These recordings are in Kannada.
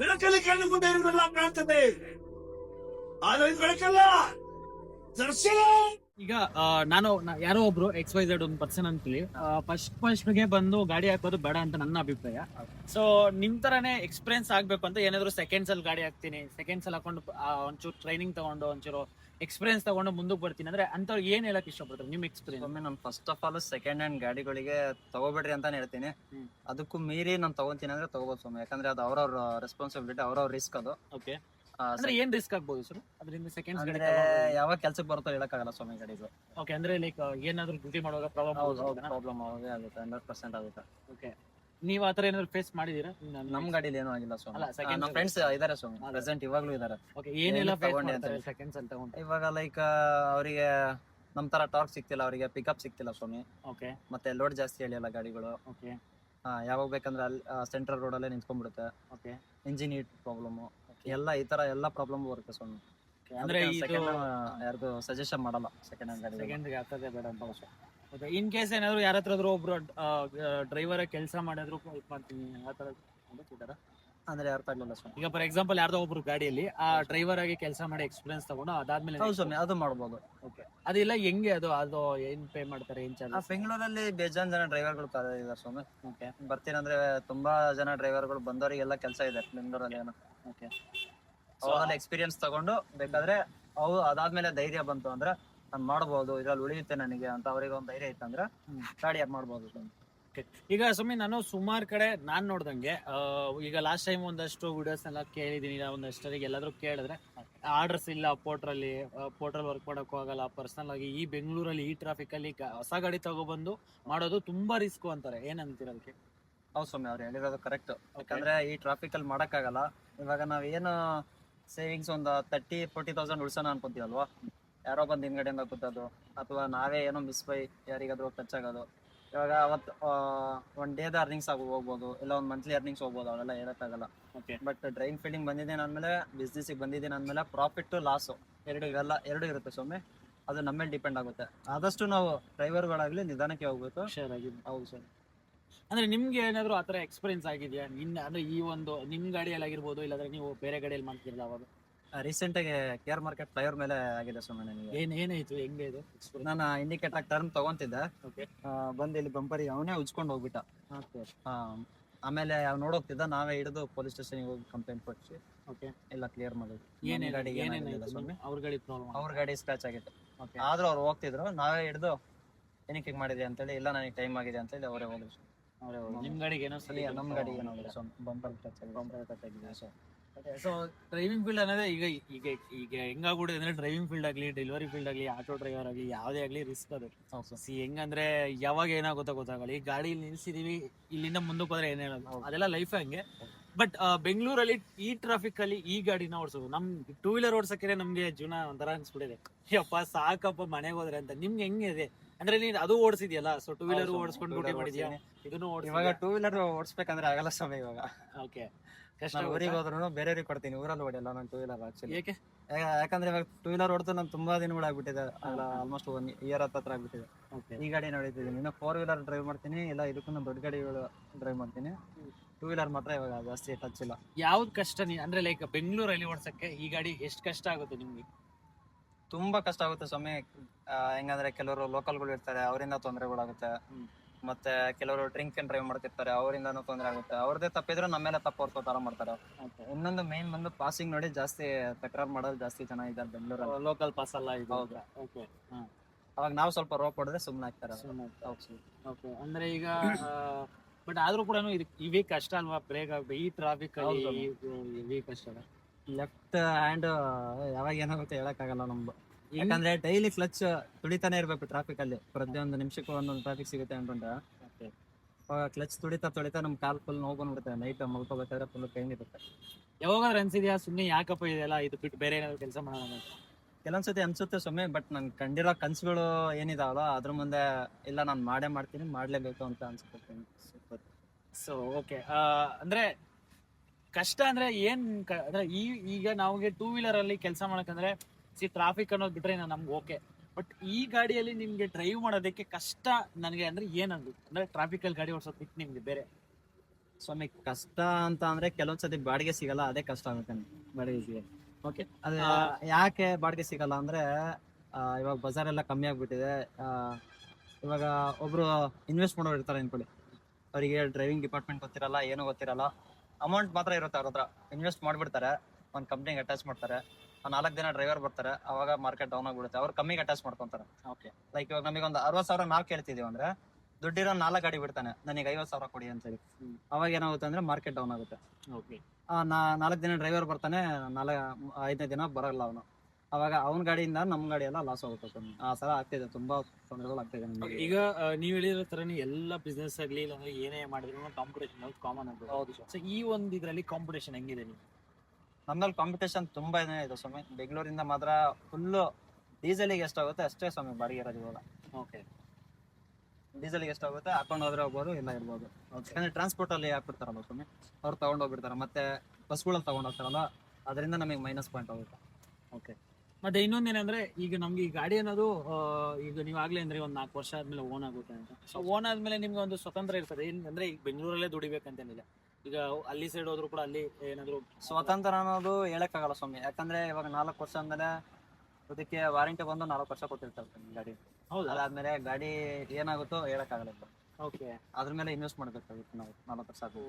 ಬೆಳಕಲ್ಲಿ ಕಣ್ಣು ಮುಂದೆ ಇರುವುದೆಲ್ಲ ಕಾಣ್ತದೆ. ಆದ್ರೆ ಬೆಳಕಲ್ಲ. ದರ್ಶನ. ಈಗ ನಾನು ಯಾರೋ ಒಬ್ರು ಎಕ್ಸ್ ವೈ ಝೆಡ್ ಒಂದು ಪರ್ಸನ್ ಅಂತೇಳಿ ಫಸ್ಟ್ ಫಸ್ಟ್ಗೆ ಬಂದು ಗಾಡಿ ಹಾಕೋದು ಬೇಡ ಅಂತ ನನ್ನ ಅಭಿಪ್ರಾಯ. ಸೊ ನಿಮ್ ತರನೇ ಎಕ್ಸ್ಪೀರಿಯನ್ಸ್ ಆಗ್ಬೇಕು ಅಂತ ಏನಾದ್ರು ಸೆಕೆಂಡ್ಸ್ ಅಲ್ಲಿ ಗಾಡಿ ಹಾಕ್ತೀನಿ. ಸೆಕೆಂಡ್ಸ್ ಅಲ್ಲಿ ಹಾಕೊಂಡು ಒಂಚೂರು ಟ್ರೈನಿಂಗ್ ತಗೊಂಡು, ಒಂಚೂರು ಎಕ್ಸ್ಪೀರಿಯನ್ಸ್ ತಗೊಂಡು ಮುಂದಕ್ಕೆ ಬರ್ತೀನಿ. ಅಂದ್ರೆ ಅಂತವ್ರಿಗೆ ಏನ್ ಹೇಳಕ್ ಇಷ್ಟಪಡ್ತಾರೆ ನಿಮ್ ಎಕ್ಸ್ಪೀರಿಯನ್ಸ್ ಒಮ್ಮೆ ನಾನು first of all second hand ಗಾಡಿಗಳಿಗೆ ತಗೋಬೇಡ್ರಿ ಅಂತಾನೆ ಹೇಳ್ತೀನಿ. ಹ್ಮ್. ಅದಕ್ಕೂ ಮೀರಿ ನಾನು ತಗೋತೀನಿ ಅಂದ್ರೆ ತಗೋಬೋದು ಸ್ವಾಮಿ. ಯಾಕಂದ್ರೆ ಅದು ಅವ್ರವ್ರ ರೆಸ್ಪಾನ್ಸಿಬಿಲಿಟಿ ಅವ್ರವ್ರ ರಿಸ್ಕ್ ಅದು. ಓಕೆ ಆ, ಅಂದ್ರೆ ಏನ್ ರಿಸ್ಕ್ ಆಗ್ಬೋದು ಸರ್ ಅದರಿಂದ ಸೆಕೆಂಡ್ಸ್ ಗಾಡಿ ಅಂದ್ರೆ ಯಾವ ಕೆಲ್ಸಕ್ಕೆ ಬರುತ್ತೋ ಹೇಳಕ್ಕಾಗಲ್ಲ ಸ್ವಾಮಿ ಗಾಡಿಗಳು ಓಕೆ ಅಂದ್ರೆ ಲೈಕ್ ಏನಾದ್ರು ಡ್ಯೂಟಿ ಮಾಡುವಾಗ ಪ್ರಾಬ್ಲಮ್ ಪ್ರಾಬ್ಲಮ್ ಆಗುತ್ತೆ ಹಂಡ್ರೆಡ್ ಪರ್ಸೆಂಟ್ ಆಗುತ್ತೆ. ಓಕೆ ನೀವ್ ಆತರ ಏನಾದ್ರು ಫೇಸ್ ಮಾಡಿದೀರಾ? ನಮ್ ಗಾಡಿಲಿ ಏನೂ ಆಗಿಲ್ಲ ಸ್ವಾಮಿ. ಅಲ್ಲ, ಆ, second ನಮ್ಮ ಫ್ರೆಂಡ್ಸ್ ಇದಾರೆ ಸ್ವಾಮಿ. ಅಲ್ಲ. ಪ್ರೆಸೆಂಟ್ ಇವಾಗ್ಲೂ ಇದಾರೆ. ಓಕೆ ಏನೆಲ್ಲ ಏನಕ್ಕೆ ಫೇಸ್ ತಗೊಂಡೆ ಅಂತ ಮಾಡ್ತಾರೆ ಸೆಕೆಂಡ್ಸ್ ಅಲ್ಲಿ ತಗೊಂಡು. ಇವಾಗ ಲೈಕ್ ಅವರಿಗೆ ನಮ್ ತರ ಟಾರ್ಕ್ ಸಿಕ್ತಿಲ್ಲ ಅವರಿಗೆ ಪಿಕಪ್ ಸಿಕ್ತಿಲ್ಲ ಸ್ವಾಮಿ. ಓಕೆ ಮತ್ತೆ ಲೋಡ್ ಜಾಸ್ತಿ ಹೇಳಿಲ್ಲ ಗಾಡಿಗಳು. ಓಕೆ ಆ, ಯಾವಾಗ ಬೇಕಂದ್ರೆ ಅಲ್ಲಿ ಸೆಂಟ್ರಲ್ ರೋಡ್ ಅಲ್ಲೇ ನಿಂತ್ಕೊಂಡ್ಬಿಡುತ್ತೆ. ಓಕೆ ಇಂಜಿನ್ ಹೀಟ್ ಪ್ರಾಬ್ಲಮ್ ಎಲ್ಲ ಈ ತರ ಎಲ್ಲ ಪ್ರಾಬ್ಲಮ್ ಬರುತ್ತೆ ಸ್ವಾಮಿ. ಅಂದ್ರೆ ಇದು ಸೆಕೆಂಡ್ ಯಾರಿಗೂ ಸಜೆಷನ್ ಮಾಡಲ್ಲ ಸೆಕೆಂಡ್ ಹ್ಯಾಂಡ್ ಗಾಡಿ ಸೆಕೆಂಡ್ ಆಗ್ತದೆ ಬೇಡ ಅಂತ ಅವಶ್ಯ ಇನ್ ಕೇಸ್ ಏನಾದ್ರು ಯಾರ ಹತ್ರ ಒಬ್ರು ಡ್ರೈವರ್ ಕೆಲಸ ಮಾಡಿದ್ರು ಇದು ಮಾಡ್ತೀನಿ ಆ ಥರ? ಅಂದ್ರೆ ಅರ್ಥ ಆಗ್ಲಿಲ್ಲ ಸ್ವಾಮಿ ಈಗ ಫಾರ್ ಎಕ್ಸಾಂಪಲ್ ಯಾರ್ದೋ ಒಬ್ರು ಗಾಡಿಯಲ್ಲಿ ಆ ಡ್ರೈವರ್ ಆಗಿ ಕೆಲಸ ಮಾಡಿ ಎಕ್ಸ್ಪೀರಿಯನ್ಸ್ ತಗೊಂಡು ಅದಾದ್ಮೇಲೆ ಹೌದು ಸ್ವಾಮಿ ಅದು ಮಾಡ್ಬೋದು. ಅದಿಲ್ಲ ಹೆಂಗೆ ಅದು? ಅದು ಏನ್ ಪೇ ಮಾಡ್ತಾರೆ ಏನ್ ಚಾರ್ಜ್ ಬೆಂಗಳೂರಲ್ಲಿ ಬೇಜಾನ್ ಜನ ಡ್ರೈವರ್ಗಳು ಇದ್ದಾರೆ ಸ್ವಾಮಿ. ಓಕೆ ಬರ್ತೀನಂದ್ರೆ ತುಂಬಾ ಜನ ಡ್ರೈವರ್ಗಳು ಬಂದವರಿಗೆಲ್ಲ ಕೆಲಸ ಇದೆ ಬೆಂಗಳೂರಲ್ಲಿ ಏನೋ. ಓಕೆ ಅವ್ರಲ್ಲಿ ಎಕ್ಸ್ಪೀರಿಯನ್ಸ್ ತಗೊಂಡು ಬೇಕಾದ್ರೆ ಅವು ಅದಾದ್ಮೇಲೆ ಧೈರ್ಯ ಬಂತು ಅಂದ್ರೆ ನಾನು ಮಾಡ್ಬೋದು ಇದ್ರಲ್ಲಿ ಉಳಿಯುತ್ತೆ ನನಗೆ ಅಂತ ಅವ್ರಿಗೆ ಒಂದು ಧೈರ್ಯ ಇತ್ತಂದ್ರೆ ಅಂದ್ರೆ ಗಾಡಿ ಯಾರು ಮಾಡ್ಬೋದು ಈಗ ಸ್ವಾಮಿ ನಾನು ಸುಮಾರು ಕಡೆ ನಾನು ನೋಡ್ದಂಗೆ ಆ, ಈಗ ಲಾಸ್ಟ್ ಟೈಮ್ ಒಂದಷ್ಟು ವಿಡಿಯೋಸ್ ಎಲ್ಲ ಕೇಳಿದೀನಿ ಒಂದಷ್ಟರಿಗೆ ಎಲ್ಲಾದರೂ ಕೇಳಿದ್ರೆ ಆರ್ಡರ್ಸ್ ಇಲ್ಲ ಪೋರ್ಟ್ರಲ್ಲಿ ಪೋರ್ಟ್ರಲ್ ವರ್ಕ್ ಮಾಡಕ್ ಆಗಲ್ಲ ಪರ್ಸನಲ್ ಆಗಿ ಈ ಬೆಂಗಳೂರಲ್ಲಿ ಈ ಟ್ರಾಫಿಕ್ ಅಲ್ಲಿ ಗ- ಹೊಸ ಗಾಡಿ ತಗೊಬಂದು ಮಾಡೋದು ತುಂಬಾ ರಿಸ್ಕ್ ಅಂತಾರೆ. ಏನಂತೀರ ಅದಕ್ಕೆ? ಹೌದು ಸ್ವಾಮಿ ಅವ್ರು ಹೇಳಿರೋದು ಕರೆಕ್ಟ್ ಯಾಕಂದ್ರೆ ಈ ಟ್ರಾಫಿಕ್ ಅಲ್ಲಿ ಮಾಡಕ್ಕಾಗಲ್ಲ. ಇವಾಗ ನಾವ್ ಏನು ಸೇವಿಂಗ್ಸ್ ಒಂದು ತರ್ಟಿ ಫೋರ್ಟಿ ತೌಸಂಡ್ ಉಳ್ಸೋಣ ಅನ್ಕೊಂತೀವಲ್ವಾ? ಯಾರೋ ಬಂದು ಹಿಂದ್ಗಡೆಯಿಂದ ಕೂತದ್ದು ಅಥವಾ ನಾವೇ ಏನೋ ಮಿಸ್ ಬೈ ಯಾರಿಗಾದ್ರೂ ಟಚ್ ಆಗೋದು. ಇವಾಗ ಅವತ್ತು ಒನ್ ಡೇದ ಅರ್ನಿಂಗ್ಸ್ ಆಗಿ ಹೋಗ್ಬೋದು. ಇಲ್ಲ ಒಂದು ಮಂತ್ಲಿ ಅರ್ನಿಂಗ್ಸ್ ಹೋಗ್ಬೋದು ಅವೆಲ್ಲ ಹೇಳಕ್ಕಾಗಲ್ಲ. ಓಕೆ ಬಟ್ ಡ್ರೈನ್ ಫೀಲ್ಡಿಂಗ್ ಬಂದಿದ್ದೀನಿ ಅಂದ್ಮೇಲೆ ಬಿಸ್ನೆಸ್ಗೆ ಬಂದಿದ್ದೀನಿ ಅಂದ್ಮೇಲೆ ಪ್ರಾಫಿಟ್ಟು ಲಾಸು ಎರಡು ಇವೆಲ್ಲ ಎರಡು ಇರುತ್ತೆ ಸೊಮ್ಮೆ ಅದು ನಮ್ಮ ಮೇಲೆ ಡಿಪೆಂಡ್ ಆಗುತ್ತೆ. ಆದಷ್ಟು ನಾವು ಡ್ರೈವರ್ಗಳಾಗಲಿ ನಿಧಾನಕ್ಕೆ ಹೋಗ್ಬೇಕು. ಶೇರ್ ಆಗಿದೆ ಹೌದು ಸರ್ ಅಂದ್ರೆ ನಿಮ್ಗೆ ಏನಾದ್ರು ಆತರ ಎಕ್ಸ್ಪೀರಿಯನ್ಸ್ ಆಗಿದೆಯಾ? ನಿನ್ನ ಅಂದ್ರೆ ಈ ಒಂದು ನಿಮ್ ಗಾಡಿಯಲ್ಲಿ ಆಗಿರ್ಬೋದು ಇಲ್ಲಾಂದ್ರೆ ನೀವು ಬೇರೆ ಗಾಡಿಯಲ್ಲಿ ಮಾಡ್ತಿರಲ್ಲ ಅವಾಗ? ರೀಸೆಂಟ್ ಆಗಿ ಕೇರ್ ಮಾರ್ಕೆಟ್ ಫ್ಲೈವರ್ ಮೇಲೆ ಆಗಿದೆ ಸ್ವಾಮಿ ನನಗೆ. ಏನ್ ಏನಾಯ್ತು? ಹೆಂಗೆ ಇದು? ನಾನು ಇಂಡಿಕೇಟ್ ಆಗಿ ಟರ್ನ್ ತಗೊಂತಿದ್ದೆ. ಓಕೆ ಬಂದು ಇಲ್ಲಿ ಬಂಪರಿ ಅವನೇ ಉಜ್ಕೊಂಡು ಹೋಗ್ಬಿಟ್ಟ. ಆಮೇಲೆ ಅವ್ನು ನೋಡೋಗ್ತಿದ್ದ ನಾವೇ ಹಿಡಿದು ಪೊಲೀಸ್ ಸ್ಟೇಷನ್ಗೆ ಹೋಗಿ ಕಂಪ್ಲೇಂಟ್ ಕೊಟ್ಟು ಓಕೆ ಎಲ್ಲ ಕ್ಲಿಯರ್ ಮಾಡಿದ್ವಿ ಏನೇ ಗಾಡಿ ಸ್ವಾಮಿ. ಅವ್ರ ಗಾಡಿ ಪ್ರಾಬ್ಲಮ್ ಅವ್ರ ಗಾಡಿ ಸ್ಕ್ರಾಚ್ ಆಗಿತ್ತು. ಓಕೆ ಆದ್ರೂ ಅವ್ರು ಹೋಗ್ತಿದ್ರು ನಾವೇ ಹಿಡಿದು ಏನಕ್ಕೆ ಹಿಂಗ್ ಮಾಡಿದೆ ಅಂತೇಳಿ ಇಲ್ಲ ನನಗೆ ಟೈಮ್ ಆಗಿದೆ ಅಂತೇಳಿ ಅವರೇ ಹೋದ್ರು. ನಿಮ್ ಗಾಡಿಗೆ ಏನೋ ಸರಿ ನಮ್ಮ ಗಾಡಿಗೆ ಏನೋ ಬಂಪರ್ ಟಚ್ ಆಗಿದೆ. ಸೊ ಸೊ ಡ್ರೈವಿಂಗ್ ಫೀಲ್ಡ್ ಅನ್ನೋದೇ ಈಗ ಈಗ ಈಗ ಹೆಂಗಾಗ್ಬಿಡಿದೆ ಅಂದ್ರೆ ಡ್ರೈವಿಂಗ್ ಫೀಲ್ಡ್ ಆಗಲಿ ಡೆಲಿವರಿ ಫೀಲ್ಡ್ ಆಗಲಿ ಆಟೋ ಡ್ರೈವರ್ ಆಗಲಿ ಯಾವುದೇ ಆಗಲಿ ರಿಸ್ಕ್ ಅದು. ಸಿ ಹೆಂಗಂದ್ರೆ ಯಾವಾಗ ಏನಾಗುತ್ತೋ ಗೊತ್ತಾಗಲ್ಲ. ಈ ಗಾಡಿ ನಿಲ್ಸಿದೀವಿ ಇಲ್ಲಿಂದ ಮುಂದಕ್ಕೆ ಹೋದ್ರೆ ಏನೇನಲ್ಲ. ಅದೆಲ್ಲ ಲೈಫ್ ಹಂಗೆ. ಬಟ್ ಬೆಂಗಳೂರಲ್ಲಿ ಈ ಟ್ರಾಫಿಕ್ ಅಲ್ಲಿ ಈ ಗಾಡಿನ ಓಡಿಸೋದು. ನಮ್ ಟೂ ವೀಲರ್ ಓಡ್ಸಕ್ಕೆ ನಮ್ಗೆ ಜೀವನ ಒಂಥರ ಅನ್ಸ್ಬಿಟ್ಟಿದೆ. ಯಪ್ಪ ಸಾಕಪ್ಪ ಮನೆಗೆ ಹೋದ್ರೆ ಅಂತ. ನಿಮ್ಗೆ ಹೆಂಗೆ ಇದೆ? ಅಂದ್ರೆ ನೀನ್ ಅದು ಓಡಿಸಿದ್ಯಲ್ಲ ಸೊ ಟೂ ವೀಲರ್ ಓಡಿಸ್ಕೊಂಡು ಡ್ಯೂಟಿ ಮಾಡಿದ್ಯಾ. ಇದನ್ನು ಇವಾಗ ಟೂ ವೀಲರ್ ಓಡಿಸ್ಬೇಕಂದ್ರೆ ಆಗಲ್ಲ ಸಮಯ ಇವಾಗ. ಓಕೆ ನಾನು ಊರಿಗೆ? ಹೋದ್ರು ಬೇರೆಯವ್ರಿಗೆ ಕೊಡ್ತೀನಿ ಊರಲ್ಲಿ ಹೊಡೆಯಲ್ಲ ನಾನು ಟೂ ವೀಲರ್ ಆಕ್ಚುಲಿ ಏಕೆ ಯಾಕಂದ್ರೆ ಇವಾಗ ಟೂ ವೀಲರ್ ಹೊಡೆದು ನಾನು ತುಂಬಾ ದಿನಗಳಾಗ್ಬಿಟ್ಟಿದೆ ಅಲ್ಲ ಆಲ್ಮೋಸ್ಟ್ ಒನ್ ಇಯರ್ ಹತ್ರ ಆಗ್ಬಿಟ್ಟಿದೆ. ಓಕೆ ಈ ಗಾಡಿ ನೋಡಿದ್ದೀನಿ ಇನ್ನು ಫೋರ್ ವೀಲರ್ ಡ್ರೈವ್ ಮಾಡ್ತೀನಿ ಇಲ್ಲ ಇದಕ್ಕೂ ನಾನು ದೊಡ್ಡ ಗಾಡಿಗಳು ಡ್ರೈವ್ ಮಾಡ್ತೀನಿ. ಟೂ ವೀಲರ್ ಮಾತ್ರ ಇವಾಗ ಜಾಸ್ತಿ ಟಚ್ ಇಲ್ಲ. ಯಾವ್ದು ಕಷ್ಟ ನೀ ಅಂದ್ರೆ ಲೈಕ್ ಬೆಂಗಳೂರಲ್ಲಿ ಓಡ್ಸಕ್ಕೆ ಈ ಗಾಡಿ ಎಷ್ಟು ಕಷ್ಟ ಆಗುತ್ತೆ ನಿಮ್ಗೆ? ತುಂಬಾ ಕಷ್ಟ ಆಗುತ್ತೆ ಸ್ವಾಮಿ. ಹೆಂಗಂದ್ರೆ ಕೆಲವರು ಲೋಕಲ್ಗಳು ಇರ್ತಾರೆ ಅವರಿಂದ ತೊಂದರೆಗಳಾಗುತ್ತೆ. ಮತ್ತೆ ಕೆಲವರು ಡ್ರಿಂಕ್ ಅಂಡ್ ಡ್ರೈವ್ ಮಾಡ್ತಿರ್ತಾರೆ ಅವರಿಂದನೂ ತೊಂದರೆ ಆಗುತ್ತೆ. ಅವ್ರದೇ ತಪ್ಪಿದ್ರು ನಮ್ಮ ಮೇಲೆ ತಪ್ಪು ಹೊರ್ಸೋ ತರ ಮಾಡ್ತಾರೆ. ಇನ್ನೊಂದು ಮೇನ್ ಬಂದು ಪಾಸಿಂಗ್ ನೋಡಿ ಜಾಸ್ತಿ ತಕರಾರು ಮಾಡೋದು ಜಾಸ್ತಿ ಜನ ಇದ್ದಾರೆ ಬೆಂಗಳೂರಲ್ಲಿ. ಲೋಕಲ್ ಪಾಸ್ ಅಲ್ಲ ಇದು? ಹೌದು. ಓಕೆ ಅವಾಗ ನಾವು ಸ್ವಲ್ಪ ರೋಪ್ ಹೊಡೆದ್ರೆ ಸುಮ್ಮನೆ ಆಗ್ತಾರೆ ಓಕೆ ಅಂದ್ರೆ ಈಗ ಬಟ್ ಆದ್ರೂ ಕೂಡ ವೀಕ್ ಕಷ್ಟ ಅಲ್ವಾ? ಬ್ರೇಕ್ ಆಗ್ಬೇಕು ಈ ಟ್ರಾಫಿಕ್ ವೀಕ್ ಕಷ್ಟ ಲೆಫ್ಟ್ ಹ್ಯಾಂಡ್ ಯಾವಾಗ ಏನಾಗುತ್ತೆ ಹೇಳಕ್ಕಾಗಲ್ಲ ನಮ್ದು. ಯಾಕಂದ್ರೆ ಡೈಲಿ ಕ್ಲಚ್ ತುಡಿತಾನೆ ಇರ್ಬೇಕು ಟ್ರಾಫಿಕ್ ಅಲ್ಲಿ. ಪ್ರತಿಯೊಂದು ನಿಮಿಷಕ್ಕೂ ಒಂದೊಂದು ಟ್ರಾಫಿಕ್ ಸಿಗುತ್ತೆ ಅನ್ಕೊಂಡ್ರೆ ಕ್ಲಚ್ ತುಳಿತಾ ತುಳಿತಾ ನಮ್ ಕಾಲ್ ಫುಲ್ ನೋವು ಬಂದ್ಬಿಡುತ್ತೆ. ನೈಟ್ ಮಲ್ಕೋಬೇಕಾದ್ರೆ ಫುಲ್ ಪೈನ್ ಇರುತ್ತೆ. ಯಾವಾಗಾದ್ರೂ ಅನ್ಸಿದ್ಯಾ ಸುಮ್ಮನೆ ಯಾಕಪ್ಪ ಇದೆಲ್ಲ? ಇದು ಬಿಟ್ಟು ಬೇರೆ ಏನಾದ್ರು ಕೆಲಸ ಮಾಡೋಣ ಅಂತ? ಕೆಲವೊಂದ್ಸತಿ ಅನ್ಸುತ್ತೆ ಸುಮ್ಮನೆ ಬಟ್ ನನ್ ಕಂಡಿರೋ ಕನ್ಸುಗಳು ಏನಿದಾವಲ್ಲ ಅದ್ರ ಮುಂದೆ ಇಲ್ಲ ನಾನು ಮಾಡೇ ಮಾಡ್ತೀನಿ ಮಾಡ್ಲೇಬೇಕು ಅಂತ ಅನ್ಸುತ್ತೆ. ಸೊ ಓಕೆ ಅಂದ್ರೆ ಕಷ್ಟ ಅಂದ್ರೆ ಏನ್ ಅಂದ್ರೆ ಈ ಈಗ ನಮಗೆ ಟೂ ವೀಲರ್ ಅಲ್ಲಿ ಕೆಲಸ ಮಾಡಕಂದ್ರೆ ಸಿ ಟ್ರಾಫಿಕ್ ಅನ್ನೋದು ಬಿಟ್ರೆ ನಮ್ಗೆ ಓಕೆ ಬಟ್ ಈ ಗಾಡಿಯಲ್ಲಿ ನಿಮ್ಗೆ ಡ್ರೈವ್ ಮಾಡೋದಕ್ಕೆ ಕಷ್ಟ ನನಗೆ ಅಂದ್ರೆ ಏನಂದು ಅಂದ್ರೆ? ಟ್ರಾಫಿಕ್ ಅಲ್ಲಿ ಗಾಡಿ ಓಡಿಸೋದು ಬಿಟ್ಟು ನಿಮ್ಗೆ ಬೇರೆ. ಸ್ವಾಮಿ ಕಷ್ಟ ಅಂತ ಅಂದ್ರೆ ಕೆಲವೊಂದ್ಸತಿ ಬಾಡಿಗೆ ಸಿಗಲ್ಲ ಅದೇ ಕಷ್ಟ ಆಗುತ್ತೆ ಬಾಡಿಗೆ ಓಕೆ ಅದೇ ಯಾಕೆ ಬಾಡಿಗೆ ಸಿಗಲ್ಲ ಅಂದ್ರೆ ಆ, ಇವಾಗ ಬಜಾರ್ ಎಲ್ಲ ಕಮ್ಮಿ ಆಗ್ಬಿಟ್ಟಿದೆ. ಆ, ಇವಾಗ ಒಬ್ರು ಇನ್ವೆಸ್ಟ್ ಮಾಡೋರು ಇರ್ತಾರೆ ಅನ್ಕೊಳ್ಳಿ. ಅವರಿಗೆ ಡ್ರೈವಿಂಗ್ ಡಿಪಾರ್ಟ್ಮೆಂಟ್ ಗೊತ್ತಿರಲ್ಲ ಏನೂ ಗೊತ್ತಿರಲ್ಲ. ಅಮೌಂಟ್ ಮಾತ್ರ ಇರುತ್ತೆ ಅವ್ರ ಹತ್ರ. ಇನ್ವೆಸ್ಟ್ ಮಾಡ್ಬಿಡ್ತಾರೆ. ಒಂದು ಕಂಪ್ನಿಗೆ ಅಟ್ಯಾಚ್ ಮಾಡ್ತಾರೆ. ನಾಲ್ಕು ದಿನ ಡ್ರೈವರ್ ಬರ್ತಾರೆ ಅವಾಗ ಮಾರ್ಕೆಟ್ ಡೌನ್ ಆಗ್ಬಿಡುತ್ತೆ. ಅವ್ರು ಕಮ್ಮಿಗೆ ಅಟ್ಯಾಚ್ ಮಾಡ್ಕೊಂತಾರೆ. ಓಕೆ ಲೈಕ್ ಇವಾಗ ನಮಗೆ ಒಂದು ಅರವತ್ತು ಸಾವಿರ ನಾವು ಕೇಳ್ತಿದೀವಿ ಅಂದ್ರೆ ದುಡ್ಡಿರೋ ನಾಲ್ಕು ಗಾಡಿ ಬಿಡ್ತಾನೆ. ನನಗೆ ಐವತ್ತು ಸಾವಿರ ಕೊಡಿ ಅಂತ ಹೇಳಿ. ಅವಾಗ ಏನಾಗುತ್ತೆ ಅಂದ್ರೆ ಮಾರ್ಕೆಟ್ ಡೌನ್ ಆಗುತ್ತೆ. ಓಕೆ ನಾಲ್ಕು ದಿನ ಡ್ರೈವರ್ ಬರ್ತಾನೆ ನಾಲ್ಕು ಐದನೇ ದಿನ ಬರಲ್ಲ ಅವನು. ಅವಾಗ ಅವನ ಗಾಡಿಯಿಂದ ನಮ್ಮ ಗಾಡಿ ಎಲ್ಲ ಲಾಸ್ ಆಗುತ್ತೆ. ಆ ಸಲ ಆಗ್ತಿದೆ ತುಂಬಾ ತೊಂದರೆಗಳು ಆಗ್ತಿದೆ ಇದೆ ಈಗ ನೀವು ಹೇಳಿರೋ ತರನೇ ಎಲ್ಲ ಬಿಸ್ನೆಸ್ ಆಗ್ಲಿ ಇಲ್ಲಾಂದ್ರೆ ಏನೇ ಮಾಡಿದ್ರು ಕಾಂಪಿಟೇಷನ್ ಕಾಮನ್ ಆಗ್ಬೋದು. ಸೊ ಈ ಒಂದು ಇದ್ರಲ್ಲಿ ಕಾಂಪಿಟೇಷನ್ ಹೆಂಗಿದೆ ನೀವು ನಮ್ಮಲ್ಲಿ ಕಾಂಪಿಟೇಷನ್ ತುಂಬಾ ಇದೆ ಸ್ವಾಮಿ. ಬೆಂಗಳೂರಿಂದ ಮಾತ್ರ ಫುಲ್ಲು ಡೀಸೆಲಿಗೆ ಎಷ್ಟಾಗುತ್ತೆ ಅಷ್ಟೇ ಸ್ವಾಮಿ ಬಾಡಿಗೆ ಇರೋದು ಇವಾಗ. ಓಕೆ ಡೀಸೆಲ್ಗೆ ಎಷ್ಟಾಗುತ್ತೆ ಹಾಕೊಂಡು ಹೋದ್ರೆ ಹೋಗ್ಬೋದು ಇಲ್ಲ ಇರ್ಬೋದು. ಯಾಕಂದ್ರೆ ಟ್ರಾನ್ಸ್ಪೋರ್ಟ್ ಅಲ್ಲಿ ಹಾಕ್ಬಿಡ್ತಾರಲ್ಲ ಸ್ವಾಮಿ? ಅವ್ರು ತಗೊಂಡು ಹೋಗ್ಬಿಡ್ತಾರೆ ಮತ್ತೆ ಬಸ್ಗಳಲ್ಲಿ ತಗೊಂಡು ಹೋಗ್ತಾರಲ್ಲ ಅದರಿಂದ ನಮಗೆ ಮೈನಸ್ ಪಾಯಿಂಟ್ ಆಗುತ್ತೆ ಓಕೆ ಮತ್ತೆ ಇನ್ನೊಂದೇನಂದ್ರೆ ಈಗ ನಮ್ಗೆ ಈ ಗಾಡಿ ಅನ್ನೋದು ಆ, ಈಗ ನೀವಾಗ್ಲೇ ಅಂದ್ರೆ ಒಂದ್ ನಾಲ್ಕು ವರ್ಷ ಆದ್ಮೇಲೆ ಓನ್ ಆಗುತ್ತೆ ಅಂತ. ಸೊ ಓನ್ ಆದ್ಮೇಲೆ ನಿಮ್ಗೆ ಒಂದು ಸ್ವತಂತ್ರ ಇರ್ತದೆ. ಏನ್ ಅಂದ್ರೆ ಈಗ ಬೆಂಗಳೂರಲ್ಲೇ ದುಡಿಬೇಕಂತೇನಿಲ್ಲ. ಈಗ ಅಲ್ಲಿ ಸೈಡ್ ಹೋದ್ರು ಕೂಡ ಅಲ್ಲಿ ಏನಾದ್ರು ಸ್ವತಂತ್ರ ಅನ್ನೋದು ಹೇಳಕ್ಕಾಗಲ್ಲ ಸ್ವಾಮಿ. ಯಾಕಂದ್ರೆ ಇವಾಗ ನಾಲ್ಕು ವರ್ಷ ಅಂದ್ರೆ ಅದಕ್ಕೆ ವಾರಂಟಿ ಬಂದು ನಾಲ್ಕು ವರ್ಷ ಕೊಟ್ಟಿರ್ತಾರೆ ಗಾಡಿ. ಹೌದಾ? ಅದಾದ್ಮೇಲೆ ಗಾಡಿ ಏನಾಗುತ್ತೋ ಹೇಳಕ್ಕಾಗಲ್ಲ ಆಗಲ್ಲ ಓಕೆ ಅದ್ರ ಮೇಲೆ ಇನ್ವೆಸ್ಟ್ ಮಾಡ್ಬೇಕಾಗುತ್ತೆ ನಾವು ನಾಲ್ಕು ವರ್ಷ ಅದು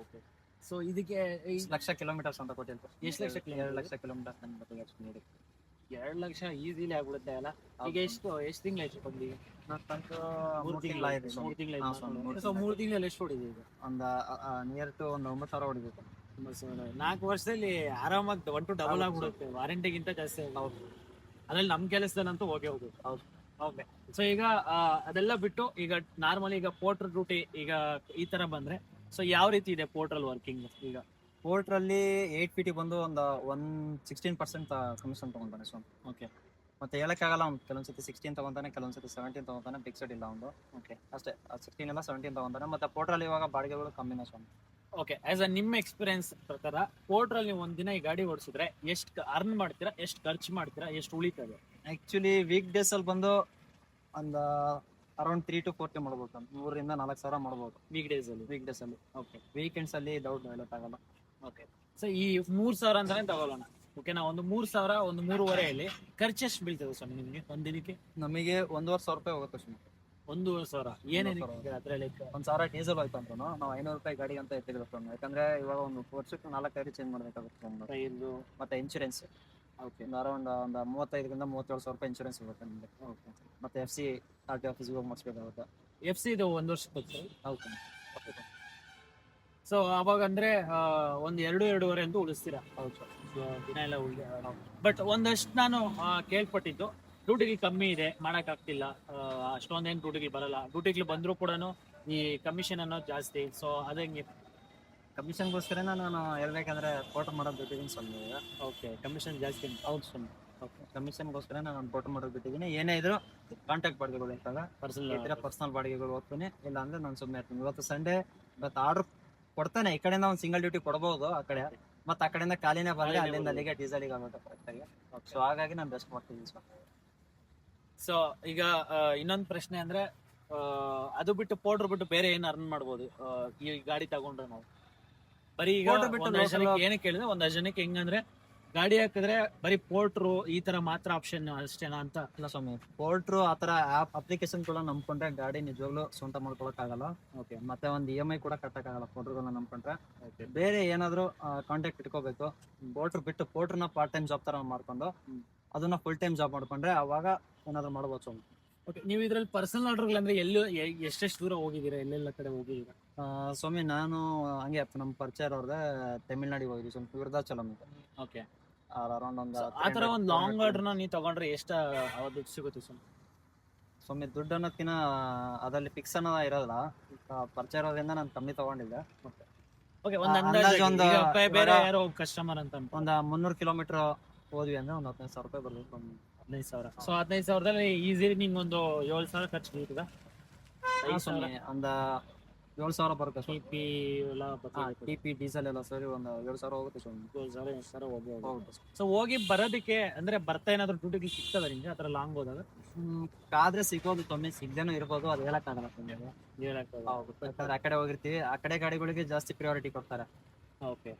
ಓಕೆ ಸೊ ಇದಕ್ಕೆ ಲಕ್ಷ ಕಿಲೋಮೀಟರ್ಸ್ ಅಂತ ಕೊಟ್ಟಿರ್ತಾರೆ. ಎಷ್ಟು ಲಕ್ಷ? ಎರಡು ಲಕ್ಷ ಕಿಲೋಮೀಟರ್ಸ್ ನೋಡಿ ಎರಡ್ ಲಕ್ಷ ಈಸಿಲಿ ಆಗ್ಬಿಡುತ್ತೆ ಅಲ್ಲ? ಈಗ ಎಷ್ಟು ಎಷ್ಟು ತಿಂಗಳಾಯ್ತು ಬಂದು ಮೂರು ತಿಂಗಳಾಯ್ತು ಮೂರು ಸೊ ಮೂರು ತಿಂಗಳಲ್ಲಿ ಎಷ್ಟು ಹೊಡಿದೆ ಈಗ? ಒಂದು ನಿಯರ್ ಟು ಒಂದು ಒಂಬತ್ತು ಸಾವಿರ ಹೊಡಿಬೇಕು. ನಾಲ್ಕು ವರ್ಷದಲ್ಲಿ ಆರಾಮಾಗಿ ಒನ್ ಟು ಡಬಲ್ ಆಗ್ಬಿಡುತ್ತೆ. ವಾರಂಟಿಗಿಂತ ಜಾಸ್ತಿ ಹೌದು. ಅದ್ರಲ್ಲಿ ನಮ್ ಕೆಲಸದಲ್ಲಂತೂ ಹೋಗೇ ಹೋಗುತ್ತೆ ಹೌದು. ಓಕೆ ಸೊ ಈಗ ಅದೆಲ್ಲ ಬಿಟ್ಟು ಈಗ ನಾರ್ಮಲ್ ಈಗ ಪೋರ್ಟರ್ ಡ್ಯೂಟಿ ಈಗ ಈ ತರ ಬಂದ್ರೆ ಸೊ ಯಾವ ರೀತಿ ಇದೆ ಪೋರ್ಟಲ್ ವರ್ಕಿಂಗ್ ಈಗ ಪೋರ್ಟ್ರಲ್ಲಿ ಏಟ್ ಫಿಟಿ ಬಂದು ಒಂದು ಒನ್ ಸಿಕ್ಸ್ಟೀನ್ ಪರ್ಸೆಂಟ್ ಕಮಿಷನ್ ತಗೊಂತಾನೆ ಸ್ವಾಮಿ ಓಕೆ ಮತ್ತೆ ಹೇಳಕ್ಕಾಗಲ್ಲ ಅವ್ನು. ಕೆಲವೊಂದ್ಸತಿ ಸಿಕ್ಸ್ಟೀನ್ ತಗೊಂತಾನೆ ಕೆಲವೊಂದ್ಸತಿ ಸೆವೆಂಟೀನ್ ತಗೊಂತಾನೆ. ಫಿಕ್ಸಡ್ ಇಲ್ಲ ಒಂದು ಓಕೆ ಅಷ್ಟೇ. ಸಿಕ್ಸ್ಟೀನ್ ಇಲ್ಲ ಸೆವೆಂಟೀನ್ ತಗೊಂತಾನೆ. ಮತ್ತೆ ಪೋರ್ಟ್ರಲ್ಲಿ ಇವಾಗ ಬಾಡಿಗೆಗಳು ಕಮ್ಮಿನೇ ಸ್ವಾಮಿ ಓಕೆ ಆಸ್ ಅ ನಿಮ್ಮ ಎಕ್ಸ್ಪೀರಿಯನ್ಸ್ ಪ್ರಕಾರ ಪೋರ್ಟ್ರಲ್ಲಿ ನೀವು ಒಂದಿನ ಈ ಗಾಡಿ ಓಡಿಸಿದ್ರೆ ಎಷ್ಟು ಅರ್ನ್ ಮಾಡ್ತೀರಾ ಎಷ್ಟು ಖರ್ಚು ಮಾಡ್ತೀರಾ ಎಷ್ಟು ಉಳಿತದೆ? ಆ್ಯಕ್ಚುಲಿ ವೀಕ್ ಡೇಸ್ ಅಲ್ಲಿ ಬಂದು ಒಂದು ಅರೌಂಡ್ ತ್ರೀ ಟು ಫೋರ್ಟಿ ಮಾಡ್ಬೋದು ಮೂರರಿಂದ ನಾಲ್ಕು ಸಾವಿರ ಮಾಡ್ಬೋದು. ವೀಕ್ ಡೇಸ್ ಅಲ್ಲಿ. ವೀಕ್ ಡೇಸ್ ಅಲ್ಲಿ. ಓಕೆ ವೀಕೆಂಡ್ಸ್ ಅಲ್ಲಿ ಡೌಟ್ ಹೇಳಕ್ಕಾಗಲ್ಲ ಓಕೆ ಸೊ ಈ ಮೂರ್ ಸಾವಿರ ಅಂತಾನೆ ತಗೊಳ್ಳೋಣ. ಓಕೆನಾ ಒಂದು ಮೂರ್ ಸಾವಿರ ಒಂದು ಮೂರುವರೆಯಲ್ಲಿ ಖರ್ಚು ಎಷ್ಟು ಬೀಳ್ತದೆ ಸ್ವಾಮಿ ನಿಮಗೆ ಒಂದ್ ದಿನಕ್ಕೆ? ನಮಗೆ ಒಂದೂವರೆ ಸಾವಿರ ರೂಪಾಯಿ ಹೋಗುತ್ತೆ ಸುಮ್ಮನೆ ಒಂದೂವರೆ ಸಾವಿರ. ಏನೇನು ಅದ್ರಲ್ಲಿ? ಒಂದ್ ಸಾವಿರ ಡೀಸೆಲ್ ಆಯ್ತು ಅಂತ ನಾವು ಐನೂರು ರೂಪಾಯಿ ಗಾಡಿ ಅಂತ ಎತ್ತಿದ್ರು ಸ್ವಾಮಿ. ಯಾಕಂದ್ರೆ ಇವಾಗ ಒಂದು ವರ್ಷಕ್ಕೆ ನಾಲ್ಕು ಗಾಡಿ ಚೇಂಜ್ ಮಾಡ್ಬೇಕಾಗುತ್ತೆ. ಇದು ಮತ್ತೆ ಇನ್ಶೂರೆನ್ಸ್ ಓಕೆ ಅರೌಂಡ್ ಒಂದು ಮೂವತ್ತೈದರಿಂದ ಮೂವತ್ತೇಳು ಸಾವಿರ ರೂಪಾಯಿ ಇನ್ಶೂರೆನ್ಸ್ ಇರುತ್ತೆ ನಿಮಗೆ. ಓಕೆ ಮತ್ತೆ ಎಫ್ ಸಿ ಆರ್ ಟಿ ಆಫೀಸ್ಗೆ ಹೋಗಿ ಮಾಡಿಸ್ಬೇಕಾಗುತ್ತೆ ಎಫ್ ಸಿ ಇದು ಒಂದು ವರ್ಷಕ್ಕೆ ಹೌದು ಸೊ ಅವಾಗ ಅಂದ್ರೆ ಒಂದ್ ಎರಡು ಎರಡೂವರೆ ಅಂತ ಉಳಿಸ್ತೀರಾ? ದಿನ ಎಲ್ಲ ಉಳಿ ಬಟ್ ಒಂದಷ್ಟು ನಾನು ಕೇಳ್ಪಟ್ಟಿದ್ದು ಡ್ಯೂಟಿಗೆ ಕಮ್ಮಿ ಇದೆ ಮಾಡಕ್ ಆಗ್ತಿಲ್ಲ. ಅಷ್ಟೊಂದೇನು ಡ್ಯೂಟಿಗಳು ಬರಲ್ಲ. ಡ್ಯೂಟಿಗಳು ಬಂದರೂ ಕೂಡ ಈ ಕಮಿಷನ್ ಅನ್ನೋದು ಜಾಸ್ತಿ. ಸೊ ಕಮಿಷನ್ ಕಮಿಷನ್ಗೋಸ್ಕರ ನಾನು ಹೇಳ್ಬೇಕಂದ್ರೆ ಫೋಟೋ ಮಾಡೋದು ಬಿಟ್ಟಿದ್ದೀನಿ ಈಗ ಓಕೆ ಕಮಿಷನ್ ಜಾಸ್ತಿ ಹೌದು ಸ್ವಾಮಿ. ಕಮಿಷನ್ಗೋಸ್ಕರ ನಾನು ಫೋಟೋ ಮಾಡೋದು ಬಿಟ್ಟಿದ್ದೀನಿ. ಏನೇ ಇದ್ರು ಕಾಂಟ್ಯಾಕ್ಟ್ ಬಾಡಿಗೆಗಳು ಇರ್ತಾವೆ. ಪರ್ಸನಲ್ ಇದ್ರೆ ಪರ್ಸನಲ್ ಬಾಡಿಗೆಗಳು ಹೋಗ್ತೀನಿ ಇಲ್ಲ ಅಂದ್ರೆ ನಾನು ಸುಮ್ಮನೆ ಇರ್ತೀನಿ. ಇವತ್ತು ಸಂಡೇ ಇವತ್ತು ಆರ್ಡರ್ ಕೊಡ್ತಾನೆ. ಈ ಕಡೆಯಿಂದ ಒಂದು ಸಿಂಗಲ್ ಡ್ಯೂಟಿ ಕೊಡಬಹುದು ಆ ಕಡೆ. ಮತ್ತೆ ಆ ಕಡೆಯಿಂದ ಖಾಲಿನೇ ಬರಲಿ ಅಲ್ಲಿಂದ. ಅಲ್ಲಿಗೆ ಡೀಸೆಲ್ ಆಗುತ್ತೆ ಕರೆಕ್ಟಾಗಿ ಸೊ ಹಾಗಾಗಿ ನಾನು ಬೆಸ್ಟ್ ಮಾಡ್ತೀನಿ ಸರ್ ಸೊ ಈಗ ಇನ್ನೊಂದು ಪ್ರಶ್ನೆ ಅಂದ್ರೆ ಅದು ಬಿಟ್ಟು ಪೌಡರ್ ಬಿಟ್ಟು ಬೇರೆ ಏನು ಅರ್ನ್ ಮಾಡ್ಬೋದು? ಈ ಗಾಡಿ ತಗೊಂಡ್ರೆ ನಾವು. ಬರೀ ಈಗ ಬಿಟ್ಟು ಏನಕ್ಕೆ ಕೇಳಿದ್ರೆ ಒಂದ್ ಜನಕ್ಕೆ ಹೆಂಗಂದ್ರೆ ಗಾಡಿ ಹಾಕಿದ್ರೆ ಬರೀ ಪೋರ್ಟ್ರು ಈ ತರ ಮಾತ್ರ ಆಪ್ಷನ್ ಅಷ್ಟೇನಾ ಅಂತ? ಇಲ್ಲ ಸ್ವಾಮಿ ಪೋರ್ಟ್ರು ಆ ಆಪ್ ಆ್ಯಪ್ ಕೂಡ ನಂಬ್ಕೊಂಡ್ರೆ ಗಾಡಿ ನಿಜವಾಗ್ಲೂ ಸ್ವಂತ ಮಾಡ್ಕೊಳಕ್ಕಾಗಲ್ಲ. ಓಕೆ ಮತ್ತೆ ಒಂದು ಇ ಎಂ ಐ ಕೂಡ ಕಟ್ಟಕ್ಕಾಗಲ್ಲ ಪೋರ್ಟ್ರುಗಳನ್ನ ನಂಬ್ಕೊಂಡ್ರೆ. ಬೇರೆ ಏನಾದ್ರು ಕಾಂಟ್ಯಾಕ್ಟ್ ಇಟ್ಕೋಬೇಕು. ಪೋರ್ಟ್ರ್ ಬಿಟ್ಟು ಪೋರ್ಟ್ರನ್ನ ಪಾರ್ಟ್ ಟೈಮ್ ಜಾಬ್ ತರ ಮಾಡ್ಕೊಂಡು. ಅದನ್ನ ಫುಲ್ ಟೈಮ್ ಜಾಬ್ ಮಾಡ್ಕೊಂಡ್ರೆ ಅವಾಗ ಏನಾದ್ರು ಮಾಡ್ಬೋದು ಸ್ವಾಮಿ. ಓಕೆ ನೀವು ಇದ್ರಲ್ಲಿ ಪರ್ಸನಲ್ ಆರ್ಡರ್ ಅಂದ್ರೆ ಎಲ್ಲೂ ಎಷ್ಟೆಷ್ಟು ದೂರ ಹೋಗಿದ್ದೀರಾ ಎಲ್ಲೆಲ್ಲ ಕಡೆ ಹೋಗಿದ್ದೀರಾ? ಆ, ಸ್ವಾಮಿ ನಾನು ಹಂಗೆ ನಮ್ಮ ಪರಿಚಯ ಅವ್ರದ್ದೆ ತಮಿಳ್ನಾಡಿಗೆ ಹೋಗಿದ್ವಿ ಸ್ವಲ್ಪ ವಿರುದ್ಧಾಚಲಂ ಇದೆ ಓಕೆ. ಅರೌಂಡ್ ಒಂದು ಆ ತರ ಒಂದು ಲಾಂಗ್ ಆರ್ಡರ್ ನೀವು ತಗೊಂಡ್ರೆ ಎಷ್ಟು ದುಡ್ಡು ಸಿಗುತ್ತೆ ಸರ್ ಸ್ವಾಮಿ ದುಡ್ಡು ಅನ್ನೋದಕ್ಕಿಂತ ಅದರಲ್ಲಿ ಫಿಕ್ಸ್ ಅನ್ನೋದು ಇರಲ್ಲ. ಆ, ಪರಿಚಯ ಇರೋದ್ರಿಂದ ನಾನು ಕಮ್ಮಿ ತಗೊಂಡಿದ್ದೆ. ಓಕೆ. ಒಂದು ಆ, ಅಂದಾಜು ಅಂದಾಜು ಒಂದು ಈಗ ಬೇ- ಬೇರೆ ಇವಾಗ- ಯಾರೋ ಕಸ್ಟಮರ್ ಅಂತ ಅನ್ಕೊ. ಒಂದು ಮುನ್ನೂರು ಕಿಲೋಮೀಟರ್ ಹೋದ್ವಿ ಅಂದ್ರೆ ಒಂದು ಹದಿನೈದು ಸಾವಿರ ರೂಪಾಯಿ ಬರಲಿ ಸ್ವಾಮಿ. ಹದಿನೈದು ಸಾವಿರ. ಸೊ ಹದಿನೈದು ಸಾವಿರದಲ್ಲಿ ಈಸಿಲಿ ನಿಮ್ಗೆ ಒಂದು ಏಳು ಸಾವಿರ ಖರ್ಚು ಬೀಳ್ತದ? ಸ್ವಾಮಿ ಒಂದ ಏಳು ಸಾವಿರ ಬರುತ್ತೆ ಟಿ ಪಿ ಎಲ್ಲ ಟಿ ಪಿ ಡೀಸೆಲ್ ಎಲ್ಲ ಸರಿ ಒಂದು ಏಳು ಸಾವಿರ ಹೋಗುತ್ತೆ ಸ್ವಾಮಿ ಹೌದು ಸೊ ಹೋಗಿ ಬರೋದಕ್ಕೆ ಅಂದ್ರೆ ಬರ್ತಾ ಏನಾದ್ರು ಡ್ಯೂಟಿಗೆ ಸಿಗ್ತದ ನಿಮ್ಗೆ? ಥರ ಲಾಂಗ್ ಹೋದಾಗ? ಕಾದ್ರೆ ಸಿಗೋದು ತೊಮ್ಮೆ ಸಿಗದೇನೂ ಇರ್ಬೋದು ಅದು ಹೇಳಕ್ಕಾಗಲ್ಲ. ಹೌದು ಯಾಕಂದ್ರೆ ಆ ಕಡೆ ಹೋಗಿರ್ತೀವಿ. ಆ ಕಡೆ ಗಾಡಿಗಳಿಗೆ ಜಾಸ್ತಿ ಪ್ರಿಯಾರಿಟಿ ಕೊಡ್ತಾರೆ. ಓಕೆ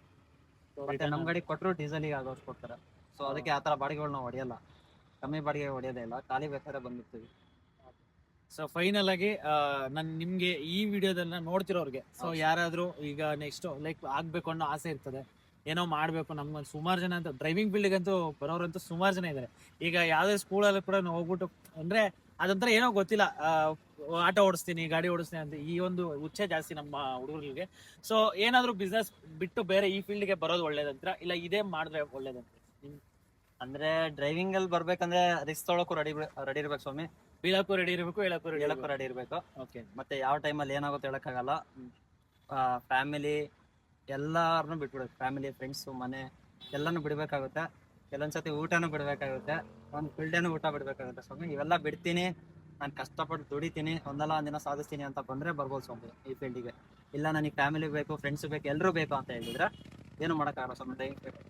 ಮತ್ತೆ ನಮ್ ಗಾಡಿ ಕೊಟ್ಟರು ಡೀಸೆಲಿಗೆ ಆಗೋಷ್ಟು ಕೊಡ್ತಾರೆ. ಸೊ ಅದಕ್ಕೆ ಆ ತರ ಬಾಡಿಗೆಗಳು ನಾವು ಹೊಡೆಯಲ್ಲ ಕಮ್ಮಿ ಬಾಡಿಗೆ ಹೊಡೆಯೋದೇ ಇಲ್ಲ. ಖಾಲಿ ಬೇಕಾದ್ರೆ ಬಂದಿರ್ತೀವಿ ಸೊ ಫೈನಲ್ ಆಗಿ ನಾನು ನಿಮ್ಗೆ ಈ ವಿಡಿಯೋದನ್ನ ನೋಡ್ತಿರೋರ್ಗೆ. ಸೊ ಯಾರಾದರೂ ಈಗ ನೆಕ್ಸ್ಟ್ ಲೈಕ್ ಆಗ್ಬೇಕು ಅನ್ನೋ ಆಸೆ ಇರ್ತದೆ. ಏನೋ ಮಾಡ್ಬೇಕು. ನಮ್ಗೊಂದು ಸುಮಾರು ಜನ ಅಂತ ಡ್ರೈವಿಂಗ್ ಫೀಲ್ಡ್ಗಂತೂ ಬರೋರಂತೂ ಸುಮಾರು ಜನ ಇದ್ದಾರೆ ಈಗ ಯಾವ್ದೇ ಸ್ಕೂಲಲ್ಲಿ ಕೂಡ ನಾವು ಹೋಗ್ಬಿಟ್ಟು ಅಂದ್ರೆ ಅದಂತರ ಏನೋ ಗೊತ್ತಿಲ್ಲ. ಆಟೋ ಓಡಿಸ್ತೀನಿ ಗಾಡಿ ಓಡಿಸ್ತೀನಿ ಅಂತ ಈ ಒಂದು ಹುಚ್ಚೆ ಜಾಸ್ತಿ ನಮ್ಮ ಹುಡುಗರಿಗೆ. ಸೊ ಏನಾದ್ರೂ ಬಿಸ್ನೆಸ್ ಬಿಟ್ಟು ಬೇರೆ ಈ ಫೀಲ್ಡ್ಗೆ ಬರೋದು ಒಳ್ಳೇದಂತ್ರ? ಇಲ್ಲ ಇದೇ ಮಾಡಿದ್ರೆ ಒಳ್ಳೇದಂತ ಅಂದ್ರೆ ಡ್ರೈವಿಂಗ್ ಅಲ್ಲಿ ಬರ್ಬೇಕಂದ್ರೆ ರಿಸ್ಕ್ ತೊಳಕು ರೆಡಿ ರೆಡಿ ಇರ್ಬೇಕು ಸ್ವಾಮಿ. ಬೀಳಕ್ಕೂ ರೆಡಿ ಇರಬೇಕು ಹೇಳಕ್ಕೂ ರೆಡಿ ಹೇಳಕ್ಕೂ ರೆಡಿ ಇರ್ಬೇಕು. ಓಕೆ ಮತ್ತೆ ಯಾವ ಟೈಮಲ್ಲಿ ಏನಾಗುತ್ತೆ ಹೇಳಕ್ಕಾಗಲ್ಲ. ಫ್ಯಾಮಿಲಿ ಎಲ್ಲಾರನ್ನು ಬಿಟ್ಬಿಡ್ಬೇಕು ಫ್ಯಾಮಿಲಿ ಫ್ರೆಂಡ್ಸು ಮನೆ ಎಲ್ಲಾನು ಬಿಡಬೇಕಾಗುತ್ತೆ. ಕೆಲವೊಂದ್ಸತಿ ಊಟನೂ ಬಿಡಬೇಕಾಗುತ್ತೆ. ಒಂದು ಫುಲ್ ಡೇನು ಊಟ ಬಿಡಬೇಕಾಗುತ್ತೆ ಸ್ವಾಮಿ. ಇವೆಲ್ಲ ಬಿಡ್ತೀನಿ. ನಾನು ಕಷ್ಟಪಟ್ಟು ದುಡಿತೀನಿ. ಒಂದಲ್ಲ ಒಂದಿನ ಸಾಧಿಸ್ತೀನಿ ಅಂತ ಬಂದ್ರೆ ಬರ್ಬೋದು ಸ್ವಾಮಿ ಈ ಫೀಲ್ಡಿಗೆ ಇಲ್ಲ ನನಗೆ ಫ್ಯಾಮಿಲಿ ಬೇಕು ಫ್ರೆಂಡ್ಸ್ ಬೇಕು ಎಲ್ಲರೂ ಬೇಕು ಅಂತ ಹೇಳಿದ್ರೆ ಏನು ಮಾಡೋಕ್ಕಾಗಲ್ಲ ಸ್ವಾಮಿ? ಬೇಕು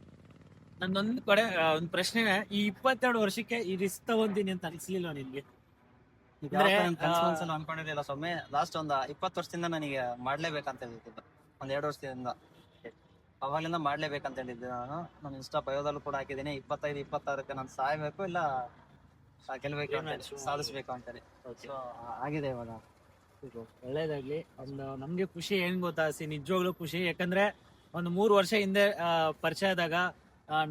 ನನ್ನೊಂದು ಕಡೆ ಒಂದು ಪ್ರಶ್ನೆ ಈ ಇಪ್ಪತ್ತೆರಡು ವರ್ಷಕ್ಕೆ ಈ ರಿಸ್ಕ್ ತಗೊಂತೀನಿ ಅಂತ ಅನಿಸ್ಲಿಲ್ಲ ನಿನ್ಗೆ ಅನ್ಕೊಂಡಿರ್ಲಿಲ್ಲ ಸ್ವಾಮಿ ಲಾಸ್ಟ್ ಒಂದ್ ಇಪ್ಪತ್ತು ವರ್ಷದಿಂದ ನನಗೆ ಮಾಡ್ಲೇಬೇಕಂತ ಹೇಳಿದ್ದು ಒಂದ್ ಎರಡು ವರ್ಷದಿಂದ. ಅವಾಗಲಿಂದ ಮಾಡ್ಲೇಬೇಕಂತ ಹೇಳಿದ್ದೆ ನಾನು. ನನ್ನ ಇನ್ಸ್ಟಾ ಬಯೋದಲ್ಲೂ ಕೂಡ ಹಾಕಿದ್ದೀನಿ. ಇಪ್ಪತ್ತೈದು ಇಪ್ಪತ್ತಾರಕ್ಕೆ ನಾನು ಸಾಯ್ಬೇಕು ಇಲ್ಲ ಗೆಲ್ಬೇಕು ಅಂತ ಸಾಧಿಸ್ಬೇಕು ಅಂತೇಳಿ. ಸೊ ಆಗಿದೆ ಇವಾಗ. ಒಳ್ಳೇದಾಗ್ಲಿ. ಒಂದು ನಮ್ಗೆ ಖುಷಿ ಏನ್ ಗೊತ್ತಾ ಸಿ ನಿಜವಾಗ್ಲೂ ಖುಷಿ. ಯಾಕಂದ್ರೆ ಒಂದು ಮೂರು ವರ್ಷ ಹಿಂದೆ ಪರಿಚಯ ಆದಾಗ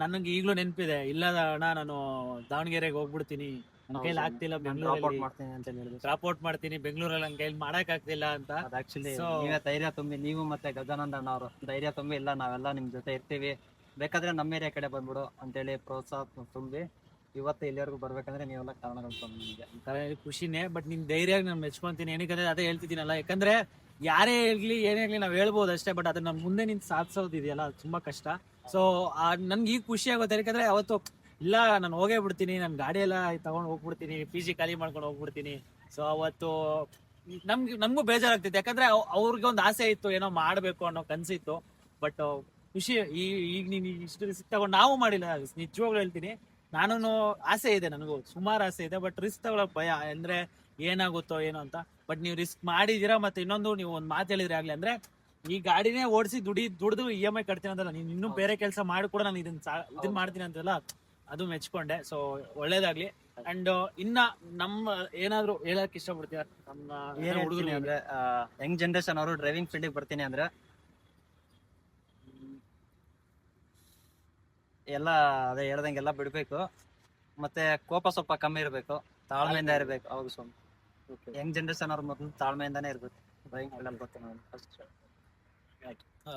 ನನಗೆ ಈಗ್ಲೂ ನೆನಪಿದೆ ಇಲ್ಲ ಅಣ್ಣ ನಾನು ದಾವಣಗೆರೆಗೆ ಹೋಗ್ಬಿಡ್ತೀನಿ ನನ್ನ ಕೈಲಿ. ಆಗ್ತಿಲ್ಲ ನಾನು ಬೆಂಗಳೂರಲ್ಲಿ. ಮಾಡ್ತೀನಿ ಅಂತ ಹೇಳಿದ್ರು. ಡ್ರಾಪ್ ಔಟ್ ಮಾಡ್ತೀನಿ ಬೆಂಗಳೂರಲ್ಲಿ ನನ್ನ ಕೈಲಿ ಮಾಡಕ್ ಆಗ್ತಿಲ್ಲ ಅಂತ. ಅದು ಆಕ್ಚುಲಿ So- ನೀವೇ ಧೈರ್ಯ ತುಂಬಿ ನೀವು ಮತ್ತೆ ಗಜಾನಂದಣ್ಣ ಅವರು. ಧೈರ್ಯ ತುಂಬಿ ಇಲ್ಲ ನಾವೆಲ್ಲ ನಿಮ್ ಜೊತೆ ಇರ್ತೀವಿ. ಬೇಕಾದ್ರೆ ನಮ್ಮ ಏರಿಯಾ ಕಡೆ ಬಂದ್ಬಿಡು ಅಂತೇಳಿ ಪ್ರೋತ್ಸಾಹ ತುಂಬಿ ಇವತ್ತು ಇಲ್ಲಿವರೆಗೂ ಬರ್ಬೇಕಂದ್ರೆ ನೀವೆಲ್ಲ ಕಾರಣಗಳು ಸ್ವಾಮಿ ನಿಮಗೆ. ಒಂಥರ ಖುಷಿನೇ ಬಟ್ ನಿನ್ ಧೈರ್ಯ ನಾನು ಮೆಚ್ಕೊಂತೀನಿ. ಏನಕ್ಕಂದ್ರೆ ಅದೇ ಹೇಳ್ತಿದ್ದೀನಲ್ಲ ಯಾಕಂದ್ರೆ ಯಾರೇ ಇರ್ಲಿ ಏನೇ ಇರ್ಲಿ ನಾವ್ ಹೇಳ್ಬೋದು ಅಷ್ಟೇ ಬಟ್ ಅದನ್ನ ಮುಂದೆ ನಿಂತು ಸಾಧಿಸೋದಿದೆಯಲ್ಲ ಅದು ತುಂಬಾ ಕಷ್ಟ. ಸೊ ನನ್ಗೆ ಈಗ ಖುಷಿ ಆಗುತ್ತೆ. ಯಾಕಂದ್ರೆ ಅವತ್ತು ಇಲ್ಲ ನಾನು ಹೋಗೇ ಬಿಡ್ತೀನಿ ನನ್ನ ಗಾಡಿ ಎಲ್ಲ ತಗೊಂಡು ಹೋಗ್ಬಿಡ್ತೀನಿ ಪಿ ಜಿ ಖಾಲಿ ಮಾಡ್ಕೊಂಡು ಹೋಗ್ಬಿಡ್ತೀನಿ. ಸೊ ಅವತ್ತು ನಮ್ಗೆ ನಮಗೂ ಬೇಜಾರಾಗ್ತಿತ್ತು. ಯಾಕಂದ್ರೆ ಅವ್- ಅವ್ರಿಗೆ ಒಂದು ಆಸೆ ಇತ್ತು ಏನೋ ಮಾಡಬೇಕು ಅನ್ನೋ ಕನ್ಸಿತ್ತು. ಬಟ್ ಖುಷಿ ಈ ಈಗ ನೀನು ಇಷ್ಟು ರಿಸ್ಕ್ ತಗೊಂಡು ನಾವು ಮಾಡಿಲ್ಲ ನಿಜವಾಗ್ಲೂ ಹೇಳ್ತೀನಿ. ನಾನು ಆಸೆ ಇದೆ ನನಗೂ ಸುಮಾರು ಆಸೆ ಇದೆ ಬಟ್ ರಿಸ್ಕ್ ತಗೊಳ್ಳೋ ಭಯ. ಅಂದ್ರೆ ಏನಾಗುತ್ತೋ ಏನೋ ಅಂತ. ಬಟ್ ನೀವು ರಿಸ್ಕ್ ಮಾಡಿದೀರಾ ಮತ್ತೆ ಇನ್ನೊಂದು ನೀವು ಒಂದು ಮಾತು ಹೇಳಿದ್ರೆ ಆಗ್ಲಿ ಅಂದ್ರೆ ಈ ಗಾಡಿನೇ ಓಡಿಸಿ ದುಡಿ ದುಡಿದು ಇ ಎಂ ಐ ಕಟ್ತೀನಿ ಅಂತಲ್ಲ ನೀನು ಇನ್ನೂ ಬೇರೆ ಕೆಲಸ ಮಾಡಿ ಕೂಡ ನಾನು ಇದನ್ನ ಇದನ್ನ ಮಾಡ್ತೀನಿ ಅಂತಲ್ಲ ಅದು ಮೆಚ್ಕೊಂಡೆ. ಸೊ ಒಳ್ಳೇದಾಗ್ಲಿ. ಅಂಡ್ ಇನ್ನ ನಮ್ಮ ಏನಾದ್ರು ಹೇಳಕ್ ಇಷ್ಟಪಡ್ತೀರಾ? ನಮ್ಮ ಏನ್ ಹುಡುಗರು ಹೇಳ್ತೀನಿ ಅಂದ್ರೆ ಯಂಗ್ ಜನರೇಷನ್ ಅವರು ಡ್ರೈವಿಂಗ್ ಫೀಲ್ಡಿಗೆ ಬರ್ತೀನಿ ಅಂದ್ರೆ ಎಲ್ಲ ಅದೇ ಹೇಳ್ದಂಗೆ ಎಲ್ಲ ಬಿಡ್ಬೇಕು. ಮತ್ತೆ ಕೋಪ ಸ್ವಲ್ಪ ಕಮ್ಮಿ ಇರಬೇಕು. ತಾಳ್ಮೆಯಿಂದ ಇರಬೇಕು. ಹೌದು ಸ್ವಾಮಿ. ಯಂಗ್ ಜನರೇಷನ್ ಅವ್ರ ಮೊದಲು ತಾಳ್ಮೆಯಿಂದಾನೇ ಇರ್ಬೇಕು. ಡ್ರೈವಿಂಗ್ ಫೀಲ್ಡ್ ಅಲ್ಲಿ ಬರ್ತೀನಿ ನಾನು. ಆ,